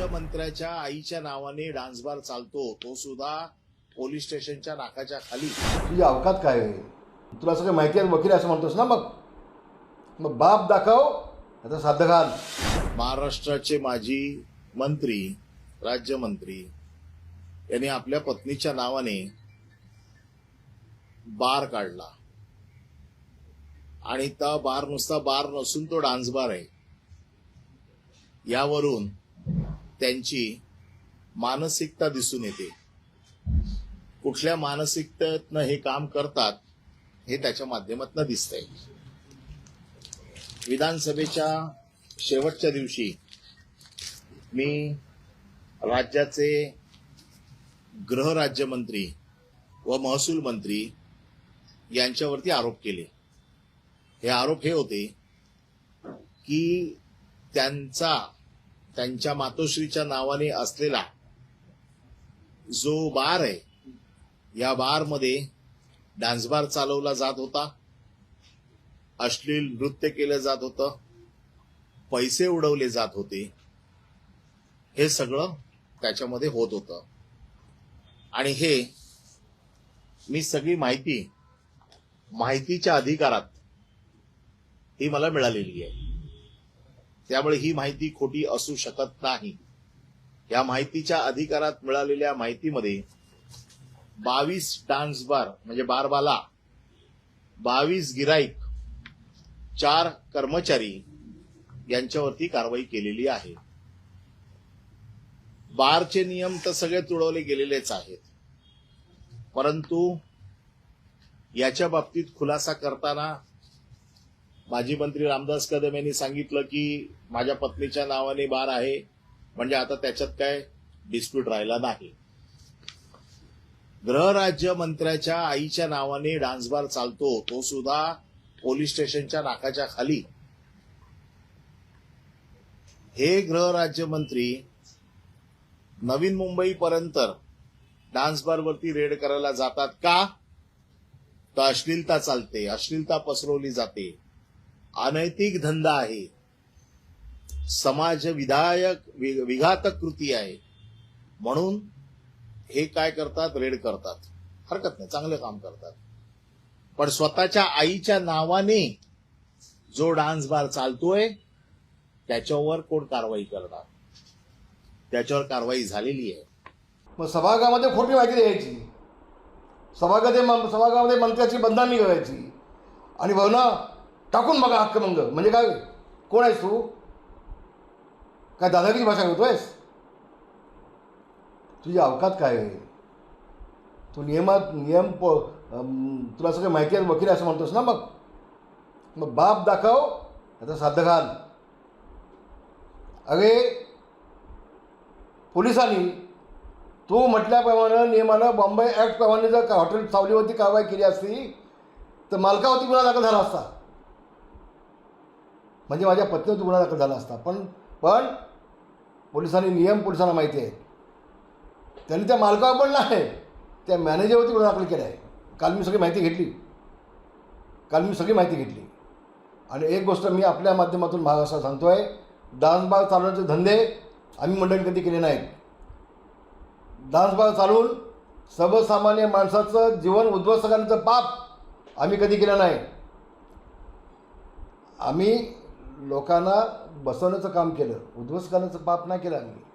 राज्यमंत्र्याच्या आईच्या नावाने dance bar चालतो तो सुद्धा पोलीस स्टेशनच्या नाकाच्या खाली. तुझी अवकात काय आहे? तुला सगळं माहिती आहे वकील असं म्हणतोस ना मग? मग बाप दाखव आता साध्य घाल. महाराष्ट्राचे माजी मंत्री राज्यमंत्री यांनी आपल्या पत्नीच्या नावाने बार काढला. आणि त्या बार नुसता बार नसून तो डान्स बार आहे. यावरून त्यांची मानसिकता दिसून येते. कुठल्या मानसिकतेतनं हे काम करतात हे त्याच्या माध्यमातून दिसतंय. विधानसभेच्या शेवटच्या दिवशी मी राज्याचे गृहराज्यमंत्री व महसूल मंत्री यांच्यावरती आरोप केले. हे आरोप हे होते की त्यांचा त्यांच्या मातोश्रीच्या नावाने असलेला जो बार आहे या बारमध्ये डान्स बार चालवला जात होता. अश्लील नृत्य केलं जात होतं. पैसे उडवले जात होते. हे सगळं त्याच्यामध्ये होत होतं. आणि हे मी सगळी माहिती माहितीच्या अधिकारात ही मला मिळालेली आहे. त्यामुळे ही माहिती खोटी असू शकत नाही. या माहितीच्या अधिकारात मिळालेल्या माहितीमध्ये बावीस डान्स बार म्हणजे बारबाला बावीस गिराईक चार कर्मचारी यांच्यावरती कारवाई केलेली आहे. बारचे नियम तर सगळे तुडवले गेलेलेच आहेत. परंतु याच्या बाबतीत खुलासा करताना माजी मंत्री रामदास कदम यांनी सांगितलं की माझ्या पत्नीच्या नावाने बार आहे. म्हणजे आता त्याच्यात काय डिस्प्यूट राहिला नाही. गृहराज्य मंत्र्याच्या आईच्या नावाने डान्स बार चालतो. तो सुद्धा पोलीस स्टेशनच्या नाकाच्या खाली. हे गृहराज्यमंत्री नवीन मुंबईपर्यंत डान्स बारवरती रेड करायला जातात का? तर अश्लीलता चालते. अश्लीलता पसरवली जाते. अनैतिक धंदा आहे. समाज विधायक विघातक कृती आहे. म्हणून हे काय करतात? रेड करतात. हरकत नाही. चांगलं काम करतात. पण स्वतःच्या आईच्या नावाने जो डान्स बार चालतोय त्याच्यावर कोण कारवाई करणार? त्याच्यावर कारवाई झालेली आहे. मग सभागृहामध्ये खोटी माहिती द्यायची. सभागृहामध्ये म- सभागृहामध्ये मंत्र्याची बदनामी करायची आणि भावना टाकून बघा हक्क मंग म्हणजे काय? कोण आहेस तू? काय दादागिरी भाषा करतोयस? तुझी अवकात काय आहे? तू नियमात नियम प तुला सगळं माहिती आहे? वकील असं म्हणतोस ना मग? मग बाप दाखव आता साध्य घाल अरे पोलिसांनी तू म्हटल्याप्रमाणे नियमानं बॉम्बे ॲक्टप्रमाणे जर का हॉटेल सावलीवरती कारवाई केली असती तर मालकावरती गुन्हा दाखल झाला असता. म्हणजे माझ्या पत्नीवरती गुन्हा दाखल झाला असता. पण पण पोलिसांनी नियम पोलिसांना माहिती आहे. त्यांनी त्या मालकावर पण नाही त्या मॅनेजरवरती गुन्हा दाखल केला आहे. काल मी सगळी माहिती घेतली. काल मी सगळी माहिती घेतली. आणि एक गोष्ट मी आपल्या माध्यमातून महाराष्ट्रात सांगतो डान्स बार चालवण्याचे धंदे आम्ही मंडळी कधी केले नाहीत. डान्स बार चालवून सर्वसामान्य माणसाचं जीवन उद्ध्वस्त करण्याचं पाप आम्ही कधी केलं नाही. आम्ही लोकांना बसवण्याचं काम केलं उद्ध्वस्त करण्याचं पाप नाही केलं आम्ही.